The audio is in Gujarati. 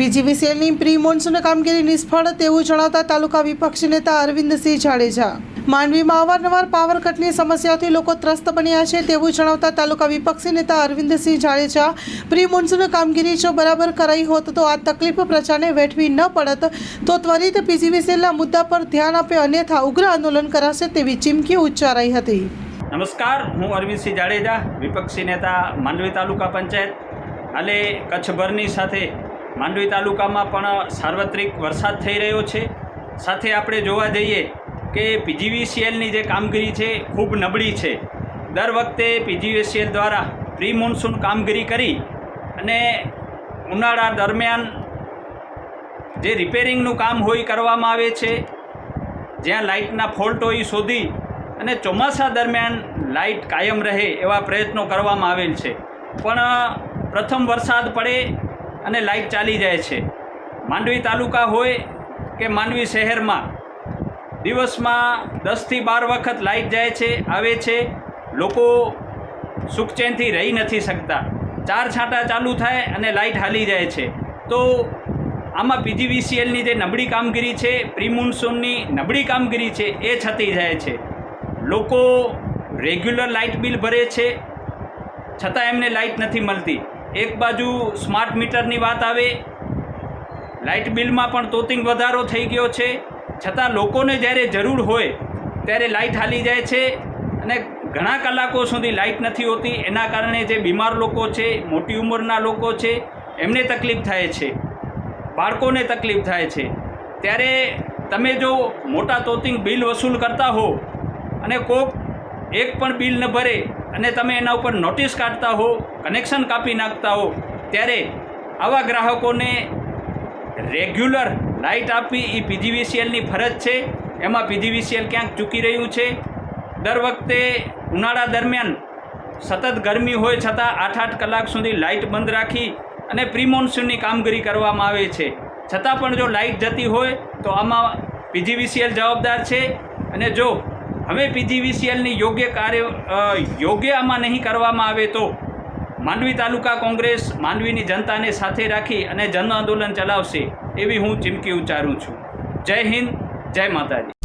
પીજીવીસીએલની પ્રી મોન્સૂન કામગીરી નિષ્ફળ, તેવું જણાવતા તાલુકા વિપક્ષી નેતા અરવિંદસિંહ જાડેજા. માંડવીમાં અવારનવાર પાવર કટની સમસ્યાઓથી લોકો ત્રસ્ત બન્યા છે, તેવું જણાવતા તાલુકા વિપક્ષી નેતા અરવિંદસિંહ જાડેજા પ્રી મોન્સૂન કામગીરી જો બરાબર કરાઈ હોત તો આ તકલીફ પ્રજાને વેઠવી ન પડત. તો ત્વરિત પીજીવીસીએલના મુદ્દા પર ધ્યાન આપે, અન્યથા ઉગ્ર આંદોલન કરાશે તેવી ચીમકી ઉચ્ચારાઈ હતી. નમસ્કાર, હું અરવિંદસિંહ જાડેજા, વિપક્ષી નેતા, માંડવી તાલુકા પંચાયત. હાલે કચ્છભરની સાથે માંડવી તાલુકામાં પણ સાર્વત્રિક વરસાદ થઈ રહ્યો છે. સાથે આપણે જોવા જઈએ કે પીજીવીસીએલની જે કામગીરી છે, ખૂબ નબળી છે. દર વખતે પીજીવીસીએલ દ્વારા પ્રી મોન્સૂન કામગીરી કરી અને ઉનાળા દરમિયાન જે રિપેરિંગનું કામ હોય કરવામાં આવે છે, જ્યાં લાઇટના ફોલ્ટ હોય શોધી અને ચોમાસા દરમિયાન લાઇટ કાયમ રહે એવા પ્રયત્નો કરવામાં આવેલ છે. પણ પ્રથમ વરસાદ પડે અને લાઇટ ચાલી જાય છે. માંડવી તાલુકા હોય કે માંડવી શહેરમાં, દિવસમાં દસથી બાર વખત લાઈટ જાય છે, આવે છે. લોકો સુખચેનથી રહી નથી શકતા. ચાર છાંટા ચાલુ થાય અને લાઇટ હાલી જાય છે. તો આમાં પીજીવીસીએલની જે નબળી કામગીરી છે પ્રી નબળી કામગીરી છે, એ છતી જાય છે. લોકો રેગ્યુલર લાઇટ બિલ ભરે છે, છતાં એમને લાઇટ નથી મળતી. એક બાજુ સ્માર્ટ મીટરની વાત આવે, લાઇટ બિલમાં પણ તોતિંગ વધારો થઈ ગયો છે. છતાં લોકોને જ્યારે જરૂર હોય, ત્યારે લાઇટ હાલી જાય છે અને ઘણા કલાકો સુધી લાઇટ નથી હોતી. એના કારણે જે બીમાર લોકો છે, મોટી ઉંમરના લોકો છે, એમને તકલીફ થાય છે. બાળકોને તકલીફ થાય છે. ત્યારે તમે જો મોટા તોતિંગ બિલ વસૂલ કરતા હો અને કોક એક પણ બિલ ન ભરે અને તમે એના ઉપર નોટિસ કાઢતા હો કનેક્શન કાપી નાખતા હો, ત્યારે આવા ગ્રાહકોને રેગ્યુલર લાઇટ આપવી એ પીજીવીસીએલની ફરજ છે. એમાં પીજીવીસીએલ ક્યાંક ચૂકી રહ્યું છે? દર વખતે ઉનાળા દરમિયાન સતત ગરમી હોય છતાં આઠ આઠ કલાક સુધી લાઇટ બંધ રાખી અને પ્રિમોન્સૂનની કામગીરી કરવામાં આવે છે. છતાં પણ જો લાઇટ જતી હોય તો આમાં પીજીવીસીએલ જવાબદાર છે. અને જો હવે પીજીવીસીએલની યોગ્ય કાર્ય યોગ્ય આમાં નહીં કરવામાં આવે તો માંડવી તાલુકા કોંગ્રેસ માંડવીની જનતાને સાથે રાખી અને જન આંદોલન ચલાવશે એવી હું ચીમકી ઉચ્ચારું છું. જય હિન્દ, જય માતાજી.